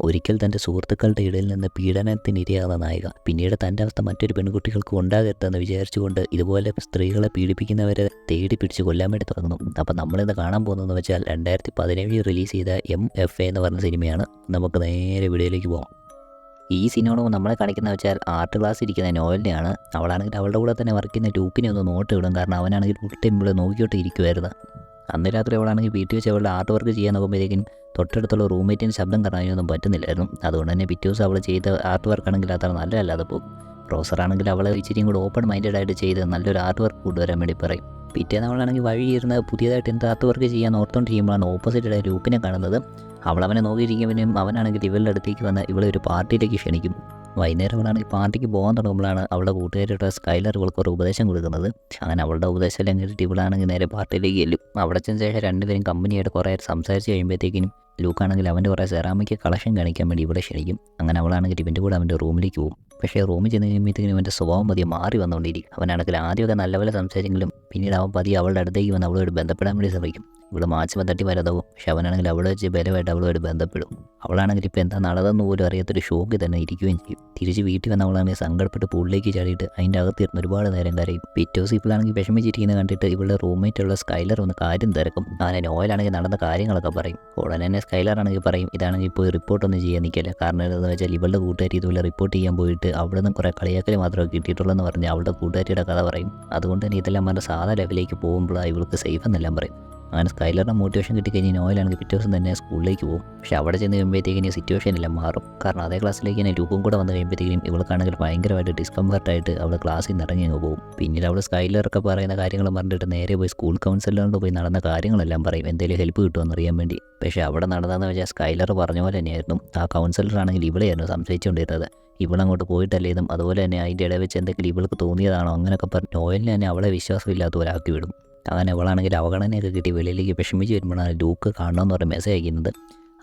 ഒരിക്കൽ തന്റെ സുഹൃത്തുക്കളുടെ ഇടയിൽ നിന്ന് പീഡനത്തിനിരയാകുന്ന നായിക പിന്നീട് തന്റെ അവസ്ഥ മറ്റൊരു പെൺകുട്ടികൾക്ക് ഉണ്ടാകരുതെന്ന് വിചാരിച്ചുകൊണ്ട് ഇതുപോലെ സ്ത്രീകളെ പീഡിപ്പിക്കുന്നവരെ തേടി പിടിച്ച് കൊല്ലാൻ വേണ്ടി തുടങ്ങുന്നു. അപ്പം നമ്മളിന്ന് കാണാൻ പോകുന്നതെന്ന് വെച്ചാൽ രണ്ടായിരത്തി പതിനേഴിൽ റിലീസ് ചെയ്ത എം എഫ് എ എന്ന് പറഞ്ഞ സിനിമയാണ്. നമുക്ക് നേരെ വീഡിയോയിലേക്ക് പോകാം ഈ സിനിമയോട് നമ്മളെ കാണിക്കുന്ന വെച്ചാൽ ആർട്ട് ക്ലാസ് ഇരിക്കുന്ന നോവലിനെയാണ്. അവളാണെങ്കിൽ അവളുടെ കൂടെ തന്നെ വർക്ക് ചെയ്യുന്ന ലൂക്കിനെ ഒന്ന് നോട്ട് ഇടും കാരണം അവനാണെങ്കിൽ ഫുൾ ടൈം ഇവിടെ നോക്കിയിട്ട് ഇരിക്കുമായിരുന്നു അന്ന് രാത്രി അവളാണെങ്കിൽ വീട്ടിൽ വെച്ച് അവളുടെ ആർട്ട് വർക്ക് ചെയ്യാൻ നോക്കുമ്പോഴേക്കും തൊട്ടടുത്തുള്ള റൂംമേറ്റിന് ശബ്ദം കറങ്ങാനൊന്നും പറ്റുന്നില്ലായിരുന്നു. അതുകൊണ്ട് തന്നെ പിറ്റേ ദിവസം അവൾ ചെയ്ത ആർട്ട് വർക്ക് ആണെങ്കിൽ അത്ര നല്ലതല്ലാതെ പോകും. പ്രൊഫസറാണെങ്കിൽ അവളെ ഇച്ചിരിയും കൂടെ ഓപ്പൺ മൈൻഡഡ് ആയിട്ട് ചെയ്ത് നല്ലൊരു ആർട്ട് വർക്ക് കൊണ്ടുവരാൻ വേണ്ടി പറയും. പിറ്റേന്ന് അവളാണെങ്കിൽ വഴി ഇരുന്ന് പുതിയതായിട്ട് എന്ത് ആർട്ട് വർക്ക് ചെയ്യാൻ ഓർത്തോണ്ടിരിക്കുമ്പോഴാണ് ഓപ്പോസിറ്റായ രൂപിനെ കാണുന്നത്. അവളവനെ നോക്കിയിരിക്കുമ്പോഴും അവനാണെങ്കിൽ ഇവളുടെ അടുത്തേക്ക് വന്ന് ഇവളെ ഒരു പാർട്ടിയിലേക്ക് ക്ഷണിക്കും. വൈകുന്നേരം ഈ പാർട്ടിക്ക് പോകാൻ തുടങ്ങുമ്പോഴാണ് അവളുടെ കൂട്ടുകാരുടെ സ്കൈലർ ഇവൾക്ക് ഒരു ഉപദേശം കൊടുക്കുന്നത്. അങ്ങനെ അവളുടെ ഉപദേശം അല്ലെങ്കിൽ ഇവളാണെങ്കിൽ നേരെ പാർട്ടിയിലേക്ക് ചെല്ലും. അവിടെ ചെന്ന ശേഷം രണ്ടുപേരും കമ്പനിയായിട്ട് കുറേ സംസാരിച്ച് കഴിയുമ്പോഴത്തേക്കിനും ലൂക്കാണെങ്കിൽ അവന്റെ കുറേ സെറാമിക്ക് കളക്ഷൻ കാണിക്കാൻ വേണ്ടി ഇവിടെ ക്ഷണിക്കും. അങ്ങനെ അവളാണെങ്കിൽ ഇവന്റെ കൂടെ അവന്റെ റൂമിലേക്ക് പോകും. പക്ഷേ റൂമിൽ ചെന്ന് കഴിയുമ്പോഴത്തേക്കും അവന്റെ സ്വഭാവം പതിയെ മാറി വന്നുകൊണ്ടിരിക്കും. അവനാണെങ്കിൽ ആദ്യമൊക്കെ നല്ലപോലെ സംസാരിച്ചെങ്കിലും പിന്നീട് അവൻ പതി അവളുടെ അടുത്തേക്ക് വന്ന് അവളോട് ബന്ധപ്പെടാൻ വേണ്ടി ശ്രമിക്കും. ഇവൾ മാച്ചിമ തട്ടി വരതാവും. പക്ഷെ അവനാണെങ്കിൽ അവളെ വെച്ച് ബലമായിട്ട് അവളുമായിട്ട് ബന്ധപ്പെടും. അവളാണെങ്കിൽ ഇപ്പോൾ എന്താ നടതെന്ന് പോലും അറിയാത്തൊരു ഷോക്ക് തന്നെ ഇരിക്കുകയും ചെയ്യും. തിരിച്ച് വീട്ടിൽ വന്ന അവളാണെങ്കിൽ സങ്കടപ്പെട്ട് പുള്ളിലേക്ക് ചാടിയിട്ട് അതിന്റെ അകത്തിരുന്ന് ഒരുപാട് നേരം കരയും. പിറ്റോസ് ഇപ്പോഴാണെങ്കിൽ വിഷമിച്ചിരിക്കുന്നത് കണ്ടിട്ട് ഇവളുടെ റൂംമേറ്റുള്ള സ്കൈലർ ഒന്ന് കാര്യം തിരക്കും. അങ്ങനെ നോയലാണെങ്കിൽ നടന്ന കാര്യങ്ങളൊക്കെ പറയും. ഉടനെ തന്നെ സ്കൈലർ ആണെങ്കിൽ പറയും ഇതാണെങ്കിൽ ഇപ്പോൾ റിപ്പോർട്ടൊന്നും ചെയ്യാൻ നിൽക്കില്ല. കാരണം എന്താണെന്ന് വെച്ചാൽ ഇവളുടെ കൂട്ടുകാരി ഇതുപോലെ റിപ്പോർട്ട് ചെയ്യാൻ പോയിട്ട് അവിടെ നിന്ന് കുറേ കളിയാക്കൽ മാത്രമേ കിട്ടിയിട്ടുള്ളൂ എന്ന് പറഞ്ഞ് അവളുടെ കൂട്ടുകാരിയുടെ കഥ പറയും. അതുകൊണ്ട് തന്നെ ഇതെല്ലാം പറഞ്ഞ സാധാ ലെവലിലേക്ക് പോകുമ്പോഴാണ് ഇവൾക്ക് സേഫ് എന്നെല്ലാം പറയും. അങ്ങനെ സ്കൈലറിന്റെ മോട്ടിവേഷൻ കിട്ടിക്കഴിഞ്ഞ് നോയിലാണെങ്കിൽ പിറ്റേ ദിവസം തന്നെ സ്കൂളിലേക്ക് പോകും. പക്ഷെ അവിടെ ചെന്ന് കഴിയുമ്പോഴത്തേക്കിനി സിറ്റുവേഷൻ എല്ലാം മാറും. കാരണം അതേ ക്ലാസ്സിലേക്ക് തന്നെ ലൂപ്പും കൂടെ വന്ന് കഴിയുമ്പോഴത്തേക്കും ഇവൾക്കാണെങ്കിൽ ഭയങ്കരമായിട്ട് ഡിസ്കംഫർട്ടായിട്ട് അവൾ ക്ലാസ്സിൽ നിന്ന് ഇറങ്ങി അങ്ങ് പോകും. പിന്നീട് അവൾ സ്കൈലറൊക്കെ പറയുന്ന കാര്യങ്ങൾ പറഞ്ഞിട്ട് നേരെ പോയി സ്കൂൾ കൗൺസിലറിനോട് പോയി നടന്ന കാര്യങ്ങളെല്ലാം പറയും. എന്തെങ്കിലും ഹെൽപ്പ് കിട്ടുമെന്ന് അറിയാൻ വേണ്ടി. പക്ഷേ അവിടെ നടന്നതെന്ന് വെച്ചാൽ സ്കൈലർ പറഞ്ഞ പോലെ തന്നെയായിരുന്നു. ആ കൗൺസിലറാണെങ്കിൽ ഇവിടെയായിരുന്നു സംശയിച്ചുകൊണ്ടിരുന്നത്. ഇവളങ്ങോട്ട് പോയിട്ടല്ലേന്നും അതുപോലെ തന്നെ അതിന്റെ ഇടയിൽ വെച്ച് എന്തെങ്കിലും ഇവൾക്ക് തോന്നിയതാണോ അങ്ങനെയൊക്കെ പറഞ്ഞ് നോയലിനെ തന്നെ അവളെ വിശ്വാസമില്ലാത്ത ഒരാക്കി വിടും. അങ്ങനെ ഇവളാണെങ്കിൽ അവഗണനയൊക്കെ കിട്ടി വെളിയിലേക്ക് വിഷമിച്ച് വരുമ്പോഴാണ് ലൂക്ക് കാണണമെന്ന് പറഞ്ഞ് മെസ്സേജ് അയക്കുന്നത്.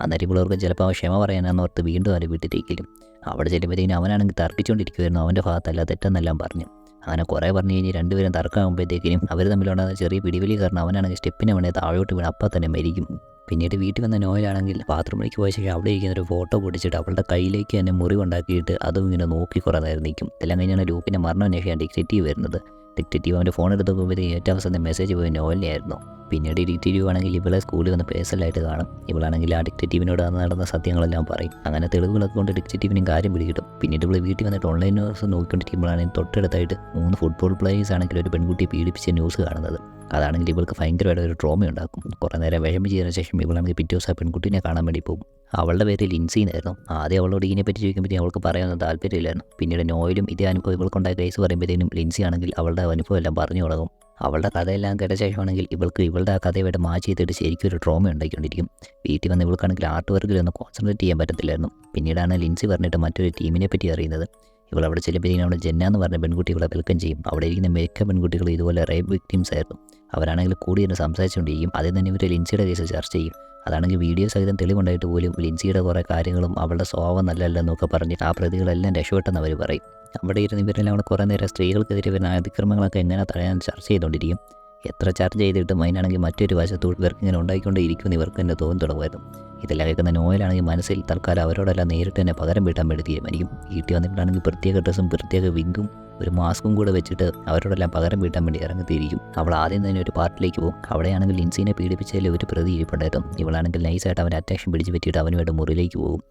അന്നേരം ഇവളവർക്ക് ചിലപ്പോൾ ക്ഷമ പറയാനാന്ന് ഓർത്ത് വീണ്ടും അവരെ വീട്ടിലേക്കിലും അവിടെ ചെല്ലുമ്പോഴത്തേക്കും അവനാണെങ്കിൽ തർക്കിച്ചുകൊണ്ടിരിക്കുമായിരുന്നു അവന്റെ ഭാഗത്തല്ല തെറ്റെന്നെല്ലാം പറഞ്ഞു. അങ്ങനെ കുറേ പറഞ്ഞു കഴിഞ്ഞ് രണ്ടുപേരും തർക്കമാകുമ്പോഴത്തേക്കിനും അവർ തമ്മിലുണ്ടാകുന്ന ചെറിയ പിടിവലി കാരണം അവനാണെങ്കിൽ സ്റ്റെപ്പിനെ വേണേ താഴോട്ട് വീണ് അപ്പം തന്നെ മരിക്കും. പിന്നീട് വീട്ടിൽ വന്ന നോയിലാണെങ്കിൽ ബാത്റൂമിലേക്ക് പോയ ശേഷം അവിടെ ഇരിക്കുന്ന ഒരു ഫോട്ടോ പൊടിച്ചിട്ട് അവളുടെ കയ്യിലേക്ക് തന്നെ മുറിവുണ്ടാക്കിയിട്ട് അതും ഇങ്ങനെ നോക്കി കുറേ നേരം നിൽക്കും. എല്ലാം കഴിഞ്ഞാണ് ലൂപ്പിന്റെ മരണം അന്വേഷിക്കാൻ ഡിക്റ്റേറ്റീവ് വരുന്നത്. ഡിക്റ്റേറ്റീവ് അവന്റെ ഫോൺ എടുത്ത് പോകുമ്പോഴത്തേക്ക് ഏറ്റവും അവസാനത്തെ മെസ്സേജ് പോയി നോവലിനായിരുന്നു പിന്നീട് ഡിക്റ്റേറ്റീവ് ആണെങ്കിൽ ഇവളെ സ്കൂളിൽ വന്ന് പേഴ്സണലായിട്ട് കാണും. ഇവളാണെങ്കിൽ ആ ഡിക്റ്റേറ്റീവിനോട് അന്ന് നടന്ന സത്യങ്ങളെല്ലാം പറയും. അങ്ങനെ തെളിവുകളൊക്കെ കൊണ്ട് ഡിക്റ്റേറ്റീവിനും കാര്യം പിടികിട്ടും. പിന്നീട് ഇവൾ വീട്ടിൽ വന്നിട്ട് ഓൺലൈൻ ന്യൂസ് നോക്കിക്കൊണ്ടിരിക്കുമ്പോഴാണ് തൊട്ടടുത്തായിട്ട് മൂന്ന് ഫുട്ബോൾ പ്ലേയേഴ്സ് ആണെങ്കിൽ ഒരു പെൺകുട്ടിയെ പീഡിപ്പിച്ച ന്യൂസ് കാണുന്നത്. അതാണെങ്കിൽ ഇവൾക്ക് ഭയങ്കരമായിട്ട് ഒരു ട്രോമ ഉണ്ടാക്കും. കുറേ നേരം വിഷമിച്ചതിന് ശേഷം ഇവളാണെങ്കിൽ പിറ്റേ ദിവസം പെൺകുട്ടീനെ കാണാൻ വേണ്ടി പോകും. അവളുടെ പേര് ലിൻസി എന്നായിരുന്നു ആദ്യം അവളോട് ഇതിനെപ്പറ്റി ചോദിക്കുമ്പോഴത്തേക്കും അവൾക്ക് പറയാനൊന്നും താല്പര്യമില്ലായിരുന്നു. പിന്നീട് നോയിലും ഇതേ അനുഭവം ഇവൾക്കുണ്ടായ കേസ് പറയുമ്പോഴത്തേനും ലിൻസി ആണെങ്കിൽ അവളുടെ അനുഭവം എല്ലാം പറഞ്ഞു തുടങ്ങും. അവളുടെ കഥയെല്ലാം കേട്ട ശേഷമാണെങ്കിൽ ഇവൾക്ക് ഇവളുടെ ആ കഥയുമായിട്ട് മാച്ച് ചെയ്തിട്ട് ശരിക്കും ഒരു ട്രോമ ഉണ്ടായിക്കൊണ്ടിരിക്കും. വീട്ടിൽ വന്ന് ഇവൾക്കാണെങ്കിൽ ആർട്ട് വർക്കിലൊന്നും കോൺസെൻട്രേറ്റ് ചെയ്യാൻ പറ്റത്തില്ലായിരുന്നു. പിന്നീടാണ് ലിൻസി പറഞ്ഞിട്ട് മറ്റൊരു ടീമിനെ പറ്റി അറിയുന്നത്. ഇവൾ അവിടെ ചെല്ലുമ്പോഴത്തേക്കും അവിടെ ജന്ന എന്ന് പറഞ്ഞ പെൺകുട്ടി ഇവളെ വെൽക്കം ചെയ്യും. അവിടെ ഇരിക്കുന്ന മിക്ക പെൺകുട്ടികൾ ഇതുപോലെ റേപ്പ് വിക്ടിംസ് ആയിരുന്നു. അവരാണെങ്കിൽ കൂടി ഇരുന്ന് സംസാരിച്ചുകൊണ്ടിരിക്കും. അതിൽ തന്നെ ഇവർ ലിൻസിയുടെ കേസ് ചർച്ച ചെയ്യും. അതാണെങ്കിൽ വീഡിയോ സഹിതം തെളിവുണ്ടായിട്ട് പോലും ലിൻസിയുടെ കുറേ കാര്യങ്ങളും അവളുടെ സ്വഭാവം നല്ലല്ലെന്നൊക്കെ പറഞ്ഞ് ആ പ്രതികളെല്ലാം രക്ഷപ്പെട്ടെന്ന് അവർ പറയും. അവിടെ ഇരുന്ന് ഇവരെല്ലാം അവിടെ കുറേ നേരം സ്ത്രീകൾക്കെതിരെ വരുന്ന അതിക്രമങ്ങളൊക്കെ എങ്ങനെ തടയാൻ ചർച്ച ചെയ്തുകൊണ്ടിരിക്കും. എത്ര ചാർജ് ചെയ്തിട്ടും അതിനാണെങ്കിൽ മറ്റൊരു വശത്തോട്ട് ഇവർക്ക് ഇങ്ങനെ ഉണ്ടായിക്കൊണ്ടേ ഇരിക്കുമെന്ന് ഇവർക്ക് തന്നെ തോന്നി തുടങ്ങുമായിരുന്നു. ഇതെല്ലാം കേൾക്കുന്ന നോയലാണെങ്കിൽ മനസ്സിൽ തൽക്കാലം അവരോടെല്ലാം നേരിട്ട് തന്നെ പകരം വീട്ടാൻ വേണ്ടി തീരുമാനിക്കും. വീട്ടിൽ വന്നിട്ടാണെങ്കിൽ പ്രത്യേക ഡ്രസ്സും പ്രത്യേക വിങ്കും ഒരു മാസ്കും കൂടെ വെച്ചിട്ട് അവരോടെല്ലാം പകരം വീട്ടാൻ വേണ്ടി ഇറങ്ങിത്തിരിക്കും. അവൾ ആദ്യം തന്നെ ഒരു പാർട്ടിലേക്ക് പോകും. അവിടെയാണെങ്കിൽ ലിൻസിനെ പീഡിപ്പിച്ചതിൽ ഒരു പ്രതി ഇരിപ്പുണ്ടായിരുന്നു. ഇവളാണെങ്കിൽ നൈസായിട്ട് അവൻ അറ്റാക്ഷൻ പിടിച്ച് പറ്റിയിട്ട് അവനുമായിട്ട് മുറിയിലേക്ക് പോകും.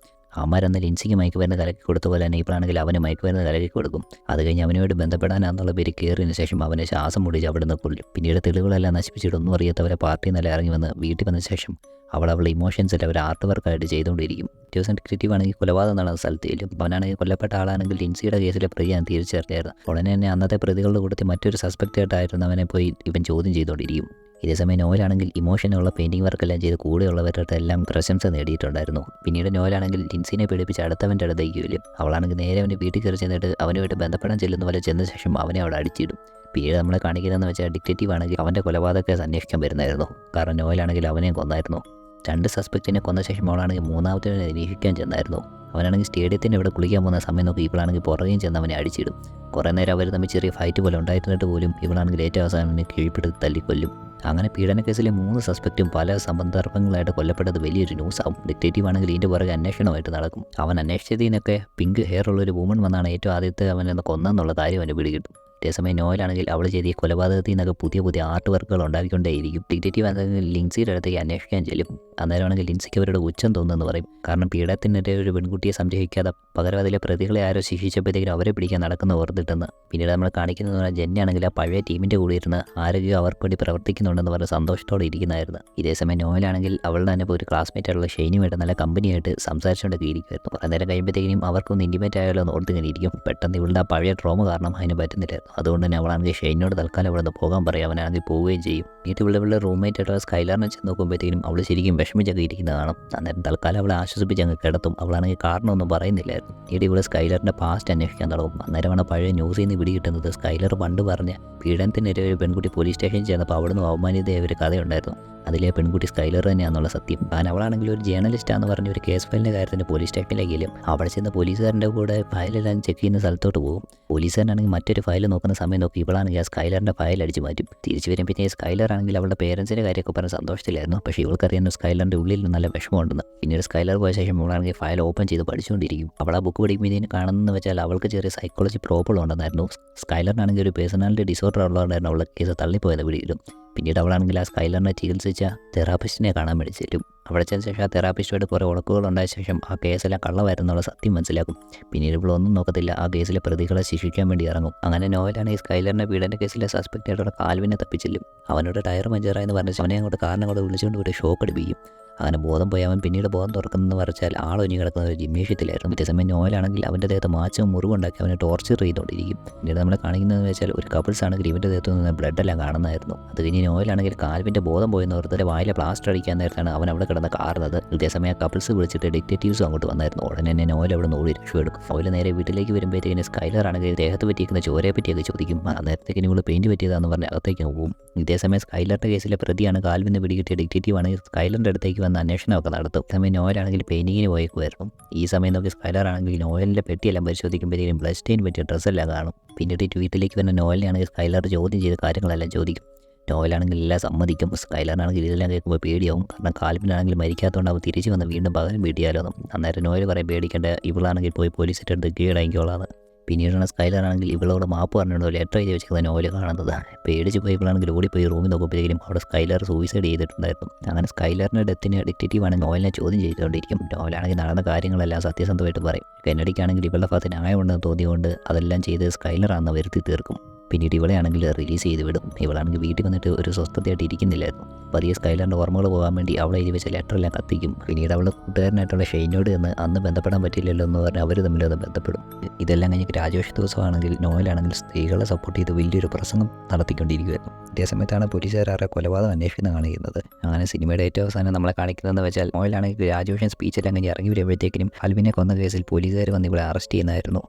അമ്മരന്ന് ലിൻസിക്ക് മയക്കുമരുന്ന് കലക്കി കൊടുത്ത പോലെ തന്നെ ഇപ്പോഴാണെങ്കിൽ അവന് മയക്കുമരുന്ന് കലക്കി കൊടുക്കും. അത് കഴിഞ്ഞ് അവനുമായിട്ട് ബന്ധപ്പെടാനാന്നുള്ള പേര് കയറിയതിന് ശേഷം അവനെ ശ്വാസം മുടിച്ച് അവിടെ നിന്ന് കൊല്ലും. പിന്നീട് തെളിവുകളെല്ലാം നശിപ്പിച്ചിട്ട് ഒന്നും അറിയാത്തവരെ പാർട്ടി നില ഇറങ്ങി വന്ന് വീട്ടിൽ വന്ന ശേഷം അവൾ അവളുടെ ഇമോഷൻസ് എല്ലാം അവർ ആർട്ട് വർക്കായിട്ട് ചെയ്തുകൊണ്ടിരിക്കും. ദിവസം ഡിറ്റക്റ്റീവ് ആണെങ്കിൽ കൊലപാതകം നടന്ന ചെല്ലും. അവനാണെങ്കിൽ കൊല്ലപ്പെട്ട ആളാണെങ്കിൽ ലിൻസിയുടെ കേസിലെ പ്രതിയാണ് തിരിച്ചറിഞ്ഞായിരുന്നു. ഉടനെ തന്നെ അന്നത്തെ പ്രതികളുടെ കൂട്ടത്തിൽ മറ്റൊരു സസ്പെക്റ്റായിട്ടായിരുന്നു അവനെ പോയി ഇവൻ ചോദ്യം ചെയ്തുകൊണ്ടിരിക്കും. ഇതേസമയം നോവലാണെങ്കിൽ ഇമോഷനുള്ള പെയിന്റിംഗ് വർക്കെല്ലാം ചെയ്ത് കൂടെയുള്ളവരുടെ എല്ലാം പ്രശംസ നേടിയിട്ടുണ്ടായിരുന്നു. പിന്നീട് നോവലാണെങ്കിൽ ലിൻസിനെ പീഡിപ്പിച്ച് അടുത്തവന്റെ അടുത്തേക്ക് വരും അവളാണെങ്കിൽ നേരെ അവന്റെ വീട്ടിൽ കയറി ചെന്നിട്ട് അവനുമായിട്ട് ബന്ധപ്പെടാൻ ചെല്ലുന്ന പോലെ ചെന്ന ശേഷം അവനെ അവിടെ അടിച്ചിടും. പിന്നീട് നമ്മളെ കാണിക്കുന്നതെന്ന് വെച്ചാൽ ഡിക്റ്റേറ്റീവ് ആണെങ്കിൽ അവന്റെ കൊലപാതക അന്വേഷിക്കാൻ വരുന്നായിരുന്നു കാരണം നോവലാണെങ്കിൽ അവനെയും കൊന്നായിരുന്നു. രണ്ട് സസ്പെക്റ്റിനെ കൊന്ന ശേഷം അവളാണെങ്കിൽ മൂന്നാമത്തെ നിരീക്ഷിക്കാൻ ചെന്നായിരുന്നു. അവനാണെങ്കിൽ സ്റ്റേഡിയത്തിന്റെ ഇവിടെ കുളിക്കാൻ പോകുന്ന സമയം നോക്കി ഇവളാണെങ്കിൽ പുറകെയും ചെന്ന് അവനെ അടിച്ചിടും. കുറേ നേരം അവർ തമ്മിൽ ചെറിയ ഫൈറ്റ് പോലെ ഉണ്ടായിരുന്നിട്ട് പോലും ഇവളാണെങ്കിൽ ഏറ്റവും അവസാനം കീഴ്പ്പെടുത്തി തല്ലിക്കൊല്ലും. അങ്ങനെ പീഡന കേസിൽ മൂന്ന് സസ്പെക്റ്റും പല സന്ദർഭങ്ങളായിട്ട് കൊല്ലപ്പെട്ടത് വലിയൊരു ന്യൂസ് ആവും. ഡിറ്റേറ്റീവ് ആണെങ്കിൽ ഇതിന്റെ പുറകെ അന്വേഷണമായിട്ട് നടക്കും. അവൻ അന്വേഷിച്ചതിനൊക്കെ പിങ്ക് ഹെയർ ഉള്ള ഒരു വുമൺ വന്നാണ് ഏറ്റവും ആദ്യത്തെ അവൻ എന്ന് കൊന്നെന്നുള്ള കാര്യം അവന് പിടികിട്ടും. അതേസമയം നോയലാണെങ്കിൽ അവൾ ചെയ്ത കൊലപാതകത്തിൽ നിന്നൊക്കെ പുതിയ പുതിയ ആർട്ട് വർക്കുകൾ ഉണ്ടാക്കിക്കൊണ്ടേയിരിക്കും ഡിറ്റക്റ്റീവ് ആണെങ്കിൽ ലിൻസിയുടെ അടുത്തേക്ക് അന്വേഷിക്കാൻ ചെല്ലും. അന്നേരമാണെങ്കിൽ ലിൻസിക്ക് അവരുടെ ഉച്ചം തോന്നുന്നു പറയും. കാരണം പീഡനത്തിനെതിരെ ഒരു പെൺകുട്ടിയെ സംരക്ഷിക്കാതെ പകരം അതിലെ പ്രതികളെ ആരോ ശിക്ഷിച്ചപ്പോഴത്തേക്കും അവരെ പിടിക്കാൻ നടക്കുന്ന ഓർത്തിട്ടെന്ന്. പിന്നീട് നമ്മൾ കാണിക്കുന്നത് ജെന്നാണെങ്കിൽ ആ പഴയ ടീമിന്റെ കൂടെ ഇരുന്ന് ആരോഗ്യം അവർക്ക് വേണ്ടി പ്രവർത്തിക്കുന്നുണ്ടെന്ന് പറഞ്ഞ് സന്തോഷത്തോടെ ഇരിക്കുന്നതായിരുന്നു. ഇതേസമയം നോയലാണെങ്കിൽ അവളുടെ തന്നെ ഒരു ക്ലാസ്മേറ്റ് ആയിട്ടുള്ള ഷെയിനുമായിട്ട് നല്ല കമ്പനിയായിട്ട് സംസാരിച്ചുകൊണ്ടൊക്കെ ഇരിക്കുമായിരുന്നു കുറേ നേരം കഴിയുമ്പോഴത്തേക്കും അവർക്കൊന്ന് ഇന്റിമേറ്റ് ആയാലോ എന്ന് ഓർത്തിങ്ങനെ ഇരിക്കും. പെട്ടെന്ന് ഇവളുടെ ആ പഴയ ട്രോമ കാരണം അതിന് പറ്റുന്നില്ലായിരുന്നു. അതുകൊണ്ട് തന്നെ അവളാണെങ്കിൽ ഷെയ്നോട് തൽക്കാലം അവിടെ നിന്ന് പോകാൻ പറയും. അവനാണെങ്കിൽ പോവുകയും ചെയ്യും. എന്നിട്ട് ഇവിടെ ഇവിടെ റൂംമേറ്റ് ആയിട്ടുള്ള സ്കൈലറിനെ ചെന്ന് നോക്കുമ്പോഴത്തേക്കും അവൾ ശരിക്കും വിഷമിച്ചൊക്കെ ഇരിക്കുന്നതാണ്. അന്നേരം തൽക്കാലം അവളെ ആശ്വസിപ്പിച്ച് അങ്ങ് കിടത്തും. അവളാണെങ്കിൽ കാരണമൊന്നും പറയുന്നില്ലായിരുന്നു. എന്നിട്ട് ഇവിടെ സ്കൈലറിന്റെ പാസ്റ്റ് അന്വേഷിക്കാൻ തുടങ്ങും. അന്നേരമാണ് പഴയ ന്യൂസിൽ നിന്ന് വിടി കിട്ടുന്നത് സ്കൈലർ പണ്ട് പറഞ്ഞ പീഡനത്തിനെതിരെ ഒരു പെൺകുട്ടി പോലീസ് സ്റ്റേഷനിൽ ചെന്നപ്പോൾ അവിടുന്ന് അവമാനിതയായ ഒരു കഥയുണ്ടായിരുന്നു. അതിലെ പെൺകുട്ടി സ്കൈലർ തന്നെയാണെന്നുള്ള സത്യം. കാരണം അവളാണെങ്കിൽ ഒരു ജേർണലിസ്റ്റാന്ന് പറഞ്ഞ ഒരു കേസ് ഫയലിന്റെ കാര്യത്തിന് പോലീസ് സ്റ്റേഷനിലെങ്കിലും അവിടെ ചെന്ന് പോലീസുകാരന്റെ കൂടെ ഫയലെല്ലാം ചെക്ക് ചെയ്യുന്ന സ്ഥലത്തോട്ട് പോകും. പോലീസുകാരനാണെങ്കിൽ മറ്റൊരു ഫയൽ നോക്കുന്ന സമയം നോക്കി ഇവളാണെങ്കിൽ ആ സ്കൈലറിന്റെ ഫയൽ അടിച്ച് മാറ്റും. തിരിച്ചു വരും. പിന്നെ സ്കൈലർ ആണെങ്കിൽ അവളുടെ പേരൻസിന്റെ കാര്യമൊക്കെ പറഞ്ഞ് സന്തോഷത്തിലായിരുന്നു. പക്ഷേ ഇവൾക്കറിയാൻ സ്കൈലറിന്റെ ഉള്ളിൽ നല്ല വിഷമമുണ്ടെന്ന്. പിന്നീട് സ്കൈലർ പോയ ശേഷം ഇവളാണെങ്കിൽ ഫയൽ ഓപ്പൺ ചെയ്ത് പഠിച്ചുകൊണ്ടിരിക്കും. അവൾ ആ ബുക്ക് പഠിക്കുമ്പോഴത്തേന് കാണുന്നതെന്ന് വെച്ചാൽ അവൾക്ക് ചെറിയ സൈക്കോളജി പ്രോബ്ലം ഉണ്ടെന്നായിരുന്നു. സ്കൈലറിനാണെങ്കിൽ ഒരു പേഴ്സണാലിറ്റി ഡിസോർഡർ ഉള്ളതുകൊണ്ടായിരുന്നു അവൾ കേസ് തള്ളിപ്പോയത് പിടിയിലും. പിന്നീട് അവളാണെങ്കിൽ ആ സ്കൈലറിനെ ചികിത്സിച്ച തെറാപ്പിസ്റ്റിനെ കാണാൻ വേണ്ടി ചെല്ലും. അവിടെ ചെന്ന ശേഷം ആ തെറാപ്പിസ്റ്റുമായിട്ട് കുറേ ഉളക്കുകൾ ഉണ്ടായ ശേഷം ആ കേസെല്ലാം കള്ളമായിരുന്നുള്ള സത്യം മനസ്സിലാക്കും. പിന്നീട് ഇവളൊന്നും നോക്കത്തില്ല. ആ കേസിലെ പ്രതികളെ ശിക്ഷിക്കാൻ വേണ്ടി ഇറങ്ങും. അങ്ങനെ നോവലാണ് ഈ സ്കൈലറിനെ പീഡന കേസിലെ സസ്പെക്റ്റ് ആയിട്ടുള്ള കാൽവിനെ തപ്പിച്ചെല്ലും. അവനോട് ടയർ പഞ്ചറായെന്ന് പറഞ്ഞ് അവനെ അങ്ങോട്ട് കാരണം കൂടെ വിളിച്ചുകൊണ്ട് ഒരു ഷോക്ക് അടിപ്പിക്കും. അങ്ങനെ ബോധം പോയി അവൻ പിന്നീട് ബോധം തുറക്കുന്നതെന്ന് പറഞ്ഞാൽ ആളൊഞ്ഞു കിടക്കുന്ന ഒരു ജിംനേഷ്യത്തിലായിരുന്നു. അതേസമയം നോയിലാണെങ്കിൽ അവന്റെ ദേഹത്ത് മാച്ചവും മുറിവുണ്ടാക്കി അവനെ ടോർച്ചർ ചെയ്തുകൊണ്ടിരിക്കും. പിന്നീട് നമ്മൾ കാണിക്കുന്നതെന്ന് വെച്ചാൽ ഒരു കപ്പിൾസ് ആണ് ഗ്രീമിന്റെ ദേഹത്ത് നിന്ന് ബ്ലഡ് എല്ലാം കാണുന്നതായിരുന്നു. അത് കഴിഞ്ഞ് നോയിലാണെങ്കിൽ കാൽവിന്റെ ബോധം പോയെന്ന് ഓർത്തിട്ട് വായിലെ പ്ലാസ്റ്റർ അടിക്കാൻ നേരത്താണ് അവൻ അവിടെ കിടന്ന് കാറുന്നത്. ഇതേസമയം കപ്പിൾസ് വിളിച്ചിട്ട് ഡിറ്റക്റ്റീവ്സും അങ്ങോട്ട് വന്നായിരുന്നു. ഉടനെ തന്നെ നോയൽ അവിടെ നിന്ന് ഓടി രക്ഷപ്പെടും അവൽ നേരെ വീട്ടിലേക്ക് വരുമ്പോഴത്തേക്കിന് സ്കൈലർ ആണെങ്കിൽ ദേഹത്ത് പറ്റിയിരിക്കുന്ന ചോരയെ പറ്റിയൊക്കെ ചോദിക്കും. ആ നേരത്തേക്ക് ഇവൾ പെയിന്റ് പറ്റിയതാണെന്ന് പറഞ്ഞ് അകത്തേക്ക് പോകും ഇതേസമയം സ്കൈലറിന്റെ കേസിലെ പ്രതിയാണ് കാൽവിന്ന് പിടികിട്ടിയ ഡിറ്റക്റ്റീവ് ആണെങ്കിൽ സ്കൈലറിന്റെ അടുത്തേക്ക് വന്ന് അന്വേഷണമൊക്കെ നടത്തും. സമയം നോയലാണെങ്കിൽ പെയിന്റിങ്ങിന് പോയേക്കുമായിരുന്നു ഈ സമയം നോക്കി സ്കൈലർ ആണെങ്കിൽ നോയലിന്റെ പെട്ടിയെല്ലാം പരിശോധിക്കുമ്പോഴത്തേക്കും ബ്ലഡ് സ്റ്റെയിൻ പറ്റിയ ഡ്രസ്സെല്ലാം കാണും. പിന്നീട് ട്വീറ്റിലേക്ക് വരുന്ന നോയലിനാണെങ്കിൽ സ്കൈലർ ചോദ്യം ചെയ്ത കാര്യങ്ങളെല്ലാം ചോദിക്കും. നോവലാണെങ്കിൽ എല്ലാം സമ്മതിക്കും. സ്കൈലറിനാണെങ്കിൽ ഇതെല്ലാം കേൾക്കുമ്പോൾ പേടിയാവും. കാരണം കാൽപ്പിനാണെങ്കിൽ മരിക്കാത്തതുകൊണ്ട് അവൻ തിരിച്ചു വന്ന് വീണ്ടും പകരം വീട്ടിയാലോ അന്നേരം നോയൽ പറയും പേടിക്കേണ്ട. ഇവളാണെങ്കിൽ പോയി പോലീസിന്റെ അടുത്ത് കീഴടങ്ങിക്കോളാന്ന് പിന്നീടാണ് സ്കൈലറാണെങ്കിൽ ഇവളോട് മാപ്പ് പറഞ്ഞുകൊണ്ട് ലെറ്റർ എഴുതി വെച്ചിരുന്ന നോവൽ കാണുന്നത്. പേടിച്ച് പോയി ഇവളാണെങ്കിൽ ഓടിപ്പോയി റൂമിൽ നോക്കുമ്പോഴത്തേക്കും അവിടെ സ്കൈലർ സൂയിസൈഡ് ചെയ്തിട്ടുണ്ടായിരുന്നു. അങ്ങനെ സ്കൈലറിന്റെ ഡെത്തിന് ഡിറ്റക്റ്റീവ് ആണ് നോവലിനെ ചോദ്യം ചെയ്തുകൊണ്ടിരിക്കും. നോവലാണെങ്കിൽ നടന്ന കാര്യങ്ങളെല്ലാം സത്യസന്ധമായിട്ട് പറയും. കെന്നഡിക്കാണെങ്കിൽ ഇവളുടെ ഭാഗത്ത് ന്യായമുണ്ടെന്ന് തോന്നിയുകൊണ്ട് അതെല്ലാം ചെയ്ത് സ്കൈലറാണെന്ന് വരുത്തി തീർക്കും. പിന്നീട് ഇവളെയാണെങ്കിൽ റിലീസ് ചെയ്ത് വിടും. ഇവളാണെങ്കിൽ വീട്ടിൽ വന്നിട്ട് ഒരു സ്വസ്ഥതയായിട്ട് ഇരിക്കുന്നില്ലായിരുന്നു പതിയെ സ്കൈലാന്റെ ഓർമ്മകൾ പോകാൻ വേണ്ടി അവളെ എഴുതി വെച്ച ലെറ്ററെല്ലാം കത്തിക്കും. പിന്നീട് അവളുടെ കൂട്ടുകാരനായിട്ടുള്ള ഷെയ്നോട് എന്ന് അന്ന് ബന്ധപ്പെടാൻ പറ്റില്ലല്ലോ എന്ന് പറഞ്ഞ് അവർ തമ്മിലൊന്ന് ബന്ധപ്പെടും. ഇതെല്ലാം കഴിഞ്ഞ് രാജേഷ് ദിവസമാണെങ്കിൽ നോവലാണെങ്കിൽ സ്ത്രീകളെ സപ്പോർട്ട് ചെയ്ത് വലിയൊരു പ്രസംഗം നടത്തിക്കൊണ്ടിരിക്കുമായിരുന്നു ഇതേ സമയത്താണ് പോലീസുകാരെ കൊലപാതകം അന്വേഷിക്കുന്ന കാണിക്കുന്നത്. അങ്ങനെ സിനിമയുടെ ഏറ്റവും അവസാനം നമ്മളെ കാണിക്കുന്നതെന്ന് വെച്ചാൽ നോവലാണെങ്കിൽ രാജേഷൻ സ്പീച്ചെല്ലാം കഴിഞ്ഞ് ഇറങ്ങി വരുമ്പോഴത്തേക്കിനും അൽവിനെ കൊന്ന കേസിൽ പോലീസുകാർ വന്ന് ഇവിടെ അറസ്റ്റ് ചെയ്യുന്നതായിരുന്നു.